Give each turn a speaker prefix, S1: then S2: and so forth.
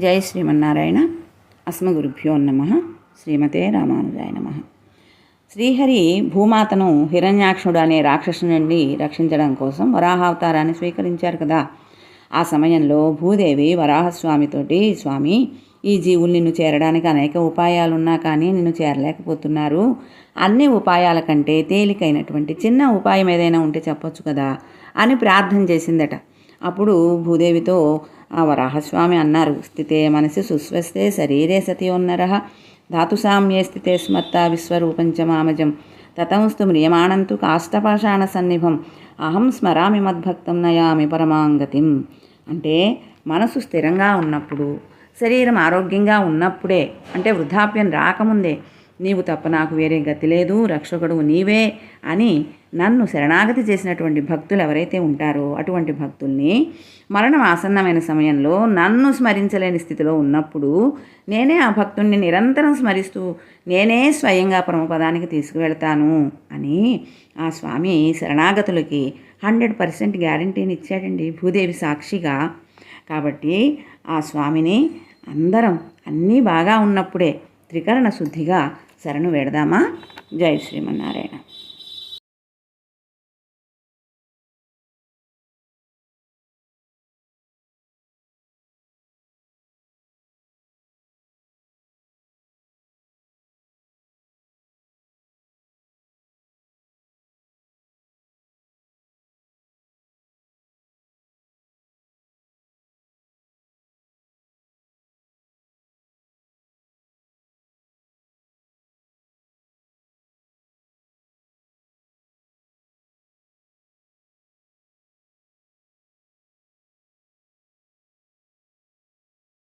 S1: జై శ్రీమన్నారాయణ అస్మగురుభ్యో నమ. శ్రీమతే రామానుజాయ నమ. శ్రీహరి భూమాతను హిరణ్యాక్షుడు అనే రాక్షసు నుండి రక్షించడం కోసం వరాహావతారాన్ని స్వీకరించారు కదా. ఆ సమయంలో భూదేవి వరాహస్వామితోటి స్వామి ఈ జీవులు నిన్ను చేరడానికి అనేక ఉపాయాలున్నా కానీ నిన్ను చేరలేకపోతున్నారు. అన్ని ఉపాయాల కంటే తేలికైనటువంటి చిన్న ఉపాయం ఏదైనా ఉంటే చెప్పొచ్చు కదా అని ప్రార్థన చేసిందట. అప్పుడు భూదేవితో ఆ వరాహస్వామి అన్నారు. స్థితే మనసి సుస్వస్తే శరీరే సతి ఉన్నర. ధాతుసామ్యే స్థితే స్మత్త విశ్వరూపంచ మామజం. తతంస్తు మ్రియమాణంతు కాష్టపాషాణ సన్నిభం. అహం స్మరామి మద్భక్తం నయామి పరమాంగతిం. అంటే మనసు స్థిరంగా ఉన్నప్పుడు శరీరం ఆరోగ్యంగా ఉన్నప్పుడే అంటే వృద్ధాప్యం రాకముందే నీవు తప్ప నాకు వేరే గతి లేదు రక్షకుడు నీవే అని నన్ను శరణాగతి చేసినటువంటి భక్తులు ఎవరైతే ఉంటారో అటువంటి భక్తుల్ని మరణం ఆసన్నమైన సమయంలో నన్ను స్మరించలేని స్థితిలో ఉన్నప్పుడు నేనే ఆ భక్తుణ్ణి నిరంతరం స్మరిస్తూ నేనే స్వయంగా పరమపదానికి తీసుకువెళ్తాను అని ఆ స్వామి శరణాగతులకి హండ్రెడ్ పర్సెంట్ గ్యారంటీని ఇచ్చాడండి. భూదేవి సాక్షిగా. కాబట్టి ఆ స్వామిని అందరం అన్నీ బాగా ఉన్నప్పుడే త్రికరణ శుద్ధిగా శరణు వేడదామా? జై శ్రీమన్నారాయణ.